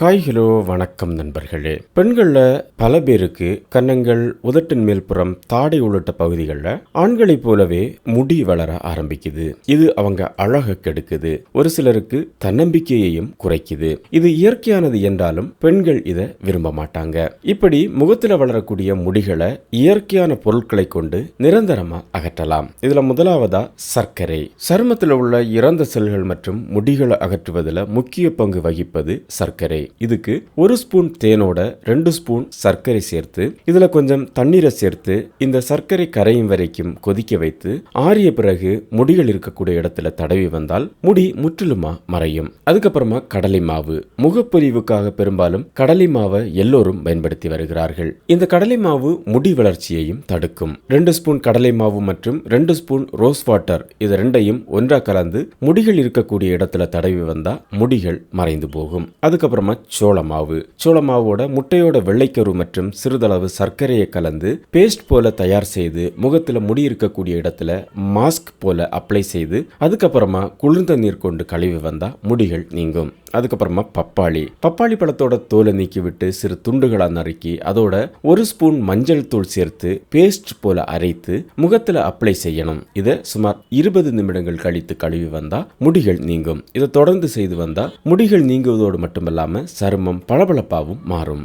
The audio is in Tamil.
ஹாய் ஹலோ வணக்கம் நண்பர்களே. பெண்கள்ல பல பேருக்கு கன்னங்கள் உதட்டின் மேல்புறம் தாடை உள்ளிட்ட பகுதிகளில் ஆண்களைப் போலவே முடி வளர ஆரம்பிக்குது. இது அவங்க அழக கெடுக்குது. ஒரு சிலருக்கு தன்னம்பிக்கையையும் குறைக்குது. இது இயற்கையானது என்றாலும் பெண்கள் இதை விரும்ப மாட்டாங்க. இப்படி முகத்துல வளரக்கூடிய முடிகளை இயற்கையான பொருட்களை கொண்டு நிரந்தரமா அகற்றலாம். இதுல முதலாவதா சர்க்கரை. சருமத்தில் உள்ள இறந்த செல்கள் மற்றும் முடிகளை அகற்றுவதில் முக்கிய பங்கு வகிப்பது சர்க்கரை. இதுக்கு ஒரு ஸ்பூன் தேனோட ரெண்டு ஸ்பூன் சர்க்கரை சேர்த்து இதுல கொஞ்சம் தண்ணீரை சேர்த்து இந்த சர்க்கரை கரையும் வரைக்கும் கொதிக்க வைத்து ஆறிய பிறகு முடிகள் இருக்கக்கூடிய இடத்துல தடவி வந்தால் முடி முற்றிலுமா மறையும். அதுக்கப்புறமா கடலை மாவு. முகப்பொலிவுக்காக பெரும்பாலும் கடலை மாவை எல்லோரும் பயன்படுத்தி வருகிறார்கள். இந்த கடலை மாவு முடி வளர்ச்சியையும் தடுக்கும். ரெண்டு ஸ்பூன் கடலை மாவு மற்றும் ரெண்டு ஸ்பூன் ரோஸ் வாட்டர் இது ரெண்டையும் ஒன்றா கலந்து முடிகள் இருக்கக்கூடிய இடத்துல தடவி வந்தா முடிகள் மறைந்து போகும். அதுக்கப்புறமா சோளமாவு சோளமாவோட முட்டையோட வெள்ளைக்கரு மற்றும் சிறிதளவு சர்க்கரையை கலந்து பேஸ்ட் போல தயார் செய்து முகத்தில் முடி இருக்கக்கூடிய இடத்துல மாஸ்க் போல அப்ளை செய்து அதுக்கப்புறமா குளிர்ந்த நீர் கொண்டு கழுவி வந்தால் முடிகள் நீங்கும். அதுக்கப்புறமா பப்பாளி. பப்பாளி பழத்தோட தோலை நீக்கிவிட்டு சிறு துண்டுகளாக நறுக்கி அதோட ஒரு ஸ்பூன் மஞ்சள் தூள் சேர்த்து பேஸ்ட் போல அரைத்து முகத்தில் அப்ளை செய்யணும். இதை சுமார் இருபது நிமிடங்கள் கழித்து கழுவி வந்தால் முடிகள் நீங்கும். இதை தொடர்ந்து செய்து வந்தால் முடிகள் நீங்குவதோடு மட்டுமல்லாம சருமம் பளபளப்பாகவும் மாறும்.